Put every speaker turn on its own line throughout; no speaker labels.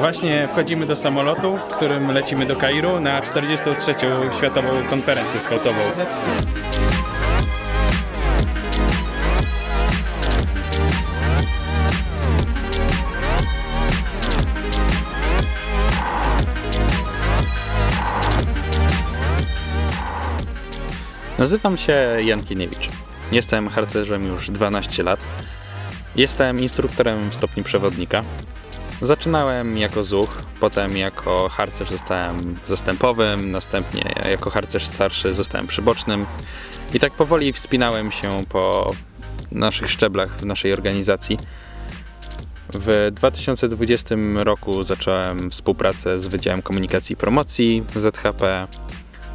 Właśnie wchodzimy do samolotu, w którym lecimy do Kairu na 43. Światową Konferencję Skautową. Nazywam się Jan Kieniewicz. Jestem harcerzem już 12 lat. Jestem instruktorem w stopniu przewodnika. Zaczynałem jako zuch, potem jako harcerz zostałem zastępowym, następnie jako harcerz starszy zostałem przybocznym i tak powoli wspinałem się po naszych szczeblach w naszej organizacji. W 2020 roku zacząłem współpracę z Wydziałem Komunikacji i Promocji ZHP.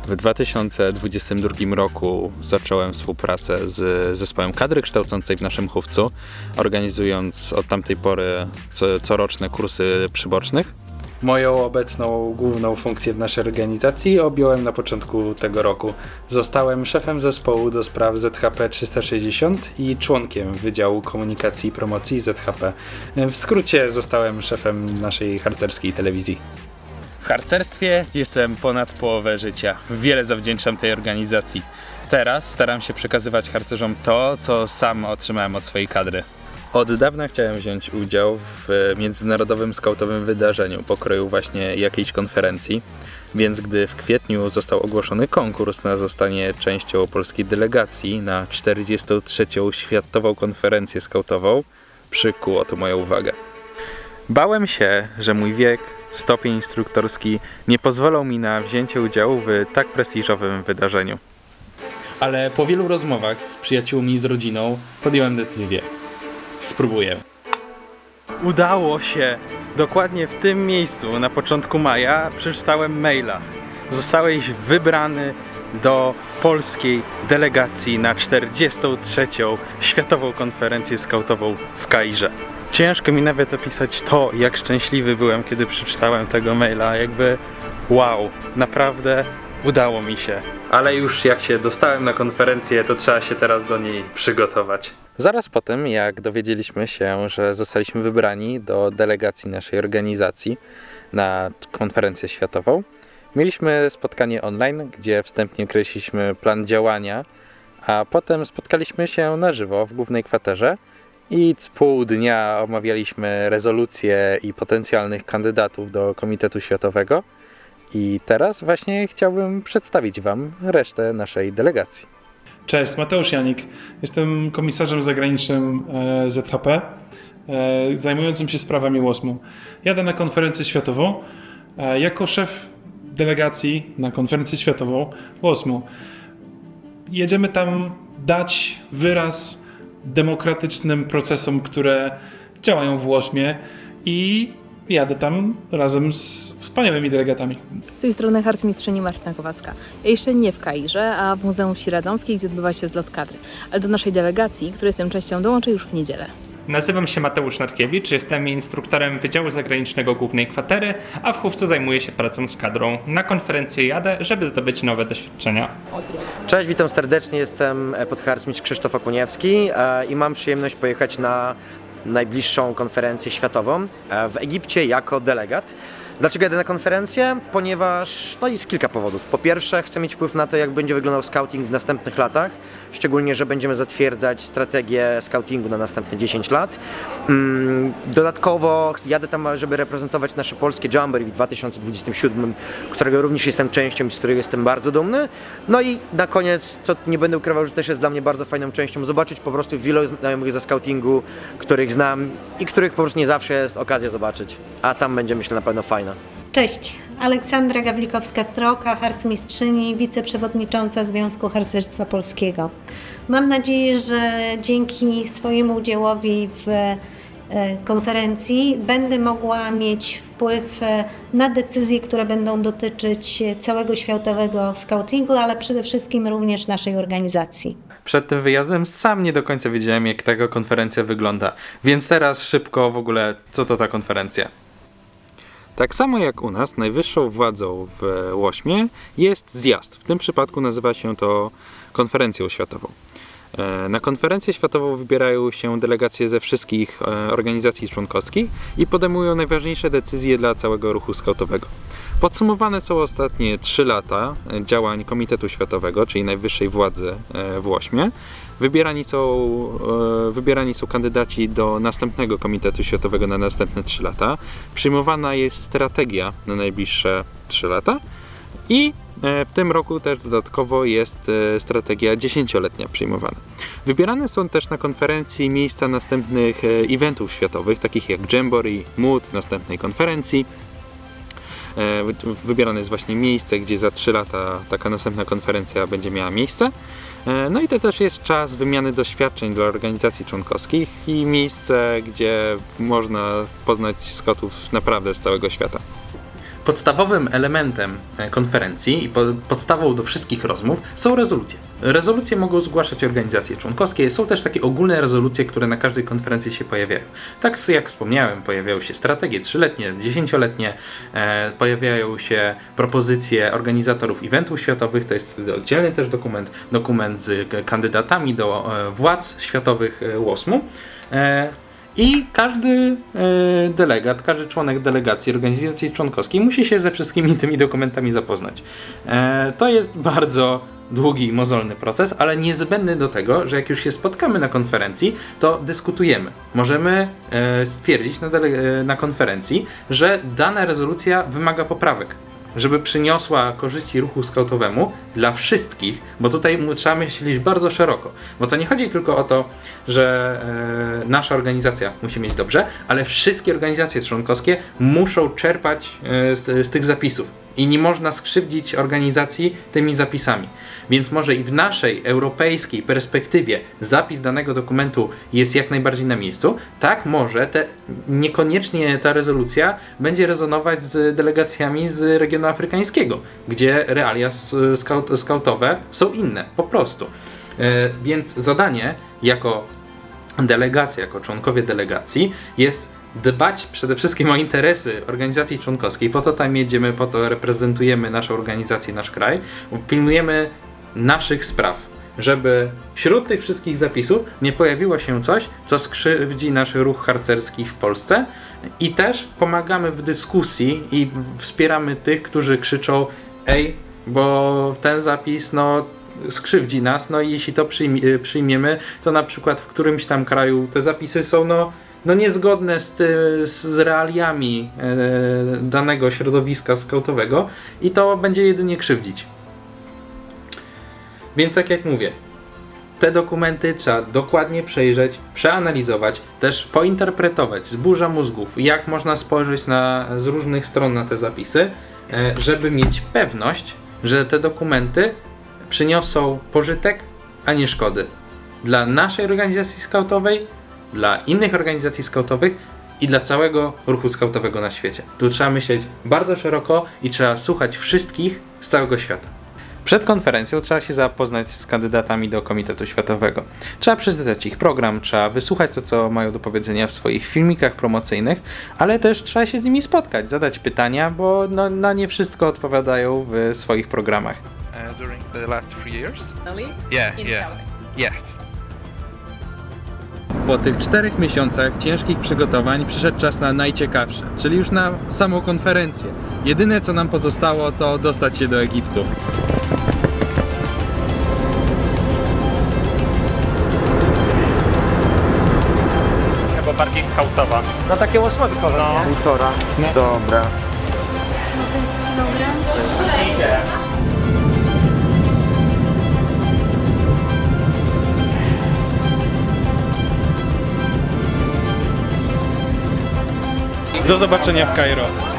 W 2022 roku zacząłem współpracę z zespołem kadry kształcącej w naszym chówcu, organizując od tamtej pory co, coroczne kursy przybocznych. Moją obecną główną funkcję w naszej organizacji objąłem na początku tego roku. Zostałem szefem zespołu do spraw ZHP 360 i członkiem Wydziału Komunikacji i Promocji ZHP. W skrócie zostałem szefem naszej harcerskiej telewizji. W harcerstwie jestem ponad połowę życia. Wiele zawdzięczam tej organizacji. Teraz staram się przekazywać harcerzom to, co sam otrzymałem od swojej kadry. Od dawna chciałem wziąć udział w międzynarodowym skautowym wydarzeniu pokroju właśnie jakiejś konferencji, więc gdy w kwietniu został ogłoszony konkurs na zostanie częścią polskiej delegacji na 43. Światową Konferencję Skautową, przykuło to moją uwagę. Bałem się, że mój wiek, stopień instruktorski nie pozwolą mi na wzięcie udziału w tak prestiżowym wydarzeniu. Ale po wielu rozmowach z przyjaciółmi i z rodziną podjąłem decyzję. Spróbuję. Udało się! Dokładnie w tym miejscu na początku maja przeczytałem maila. Zostałeś wybrany do polskiej delegacji na 43. Światową Konferencję Skautową w Kairze. Ciężko mi nawet opisać to, jak szczęśliwy byłem, kiedy przeczytałem tego maila. Jakby wow, naprawdę udało mi się. Ale już jak się dostałem na konferencję, to trzeba się teraz do niej przygotować. Zaraz po tym, jak dowiedzieliśmy się, że zostaliśmy wybrani do delegacji naszej organizacji na konferencję światową, mieliśmy spotkanie online, gdzie wstępnie określiliśmy plan działania, a potem spotkaliśmy się na żywo w głównej kwaterze i z pół dnia omawialiśmy rezolucje i potencjalnych kandydatów do Komitetu Światowego. I teraz właśnie chciałbym przedstawić Wam resztę naszej delegacji.
Cześć, Mateusz Janik. Jestem komisarzem zagranicznym e, ZHP, e, zajmującym się sprawami łosmu. Jadę na konferencję światową e, jako szef delegacji na konferencję światową łosmu. Jedziemy tam dać wyraz demokratycznym procesom, które działają w łośmie i jadę tam razem z wspaniałymi delegatami.
Z tej strony harcmistrzyni Martyna Kowacka. Ja jeszcze nie w Kairze, a w Muzeum Wsi Radomskiej, gdzie odbywa się zlot kadry. Ale do naszej delegacji, której jestem częścią, dołączę już w niedzielę.
Nazywam się Mateusz Narkiewicz, jestem instruktorem Wydziału Zagranicznego Głównej Kwatery, a w Chówcu zajmuję się pracą z kadrą. Na konferencję jadę, żeby zdobyć nowe doświadczenia.
Cześć, witam serdecznie. Jestem podharcmistrz Krzysztof Okuniewski e, i mam przyjemność pojechać na najbliższą konferencję światową e, w Egipcie jako delegat. Dlaczego jadę na konferencję? Ponieważ, no jest kilka powodów. Po pierwsze, chcę mieć wpływ na to, jak będzie wyglądał scouting w następnych latach, szczególnie, że będziemy zatwierdzać strategię scoutingu na następne 10 lat. Mm, Dodatkowo jadę tam, żeby reprezentować nasze polskie Jamboree w 2027, którego również jestem częścią i z którego jestem bardzo dumny. No i na koniec, co nie będę ukrywał, że też jest dla mnie bardzo fajną częścią, zobaczyć po prostu wielu znajomych ze scoutingu, których znam i których po prostu nie zawsze jest okazja zobaczyć. A tam będzie myślę na pewno fajna.
Cześć, Aleksandra Gawlikowska-Stroka, harcmistrzyni, wiceprzewodnicząca Związku Harcerstwa Polskiego. Mam nadzieję, że dzięki swojemu udziałowi w e, konferencji będę mogła mieć wpływ e, na decyzje, które będą dotyczyć całego światowego scoutingu, ale przede wszystkim również naszej organizacji.
Przed tym wyjazdem sam nie do końca wiedziałem, jak taka konferencja wygląda. Więc teraz szybko w ogóle, co to ta konferencja? Tak samo jak u nas, najwyższą władzą w Łośmie jest zjazd. W tym przypadku nazywa się to konferencją światową. E, Na konferencję światową wybierają się delegacje ze wszystkich e, organizacji członkowskich i podejmują najważniejsze decyzje dla całego ruchu skautowego. Podsumowane są ostatnie 3 lata e, działań Komitetu Światowego, czyli najwyższej władzy w Łośmie. Wybierani są, e, wybierani są kandydaci do następnego Komitetu Światowego na następne 3 lata. Przyjmowana jest strategia na najbliższe 3 lata i e, w tym roku też dodatkowo jest e, strategia dziesięcioletnia przyjmowana. Wybierane są też na konferencji miejsca następnych eventów światowych, takich jak Jamboree, Mood, następnej konferencji. Wy- Wybierane jest właśnie miejsce, gdzie za 3 lata taka następna konferencja będzie miała miejsce. E, No i to też jest czas wymiany doświadczeń dla organizacji członkowskich i miejsce, gdzie można poznać skotów naprawdę z całego świata. Podstawowym elementem e, konferencji i po- podstawą do wszystkich rozmów są rezolucje. Rezolucje mogą zgłaszać organizacje członkowskie, są też takie ogólne rezolucje, które na każdej konferencji się pojawiają. Tak jak wspomniałem, pojawiają się strategie trzyletnie, dziesięcioletnie, e, pojawiają się propozycje organizatorów eventów światowych, to jest oddzielny też dokument, dokument z kandydatami do e, władz światowych. E, i każdy e, delegat, każdy członek delegacji organizacji członkowskiej musi się ze wszystkimi tymi dokumentami zapoznać. E, to jest bardzo długi i mozolny proces, ale niezbędny do tego, że jak już się spotkamy na konferencji, to dyskutujemy. Możemy e, stwierdzić na, na konferencji, że dana rezolucja wymaga poprawek żeby przyniosła korzyści ruchu skautowemu dla wszystkich, bo tutaj trzeba myśleć bardzo szeroko. Bo to nie chodzi tylko o to, że e, nasza organizacja musi mieć dobrze, ale wszystkie organizacje członkowskie muszą czerpać e, z, z tych zapisów. I nie można skrzywdzić organizacji tymi zapisami. Więc może i w naszej europejskiej perspektywie zapis danego dokumentu jest jak najbardziej na miejscu, tak może te, niekoniecznie ta rezolucja będzie rezonować z delegacjami z regionu afrykańskiego, gdzie realia skaut, skautowe są inne, po prostu. E, Więc zadanie jako delegacja, jako członkowie delegacji jest dbać przede wszystkim o interesy organizacji członkowskiej. Po to tam jedziemy, po to reprezentujemy naszą organizację, nasz kraj. Pilnujemy naszych spraw, żeby wśród tych wszystkich zapisów nie pojawiło się coś, co skrzywdzi nasz ruch harcerski w Polsce i też pomagamy w dyskusji i wspieramy tych, którzy krzyczą ej, bo ten zapis no skrzywdzi nas, no i jeśli to przyjmie, przyjmiemy, to na przykład w którymś tam kraju te zapisy są no, no niezgodne z, ty, z realiami e, danego środowiska skautowego i to będzie jedynie krzywdzić. Więc tak jak mówię, te dokumenty trzeba dokładnie przejrzeć, przeanalizować, też pointerpretować z burza mózgów, jak można spojrzeć na, z różnych stron na te zapisy, e, żeby mieć pewność, że te dokumenty przyniosą pożytek, a nie szkody. Dla naszej organizacji skautowej, dla innych organizacji skautowych i dla całego ruchu skautowego na świecie. Tu trzeba myśleć bardzo szeroko i trzeba słuchać wszystkich z całego świata. Przed konferencją trzeba się zapoznać z kandydatami do Komitetu Światowego. Trzeba przeczytać ich program, trzeba wysłuchać to, co mają do powiedzenia w swoich filmikach promocyjnych, ale też trzeba się z nimi spotkać, zadać pytania, bo no, na nie wszystko odpowiadają w swoich programach.
uh, during the last three years. Yeah, yeah, yes.
Po tych czterech miesiącach ciężkich przygotowań przyszedł czas na najciekawsze, czyli już na samą konferencję. Jedyne co nam pozostało to dostać się do Egiptu.
Chyba bardziej skautowa.
No takie łosmowikowe,
No.
nie? Półtora. Dobra.
Do zobaczenia w Kairo.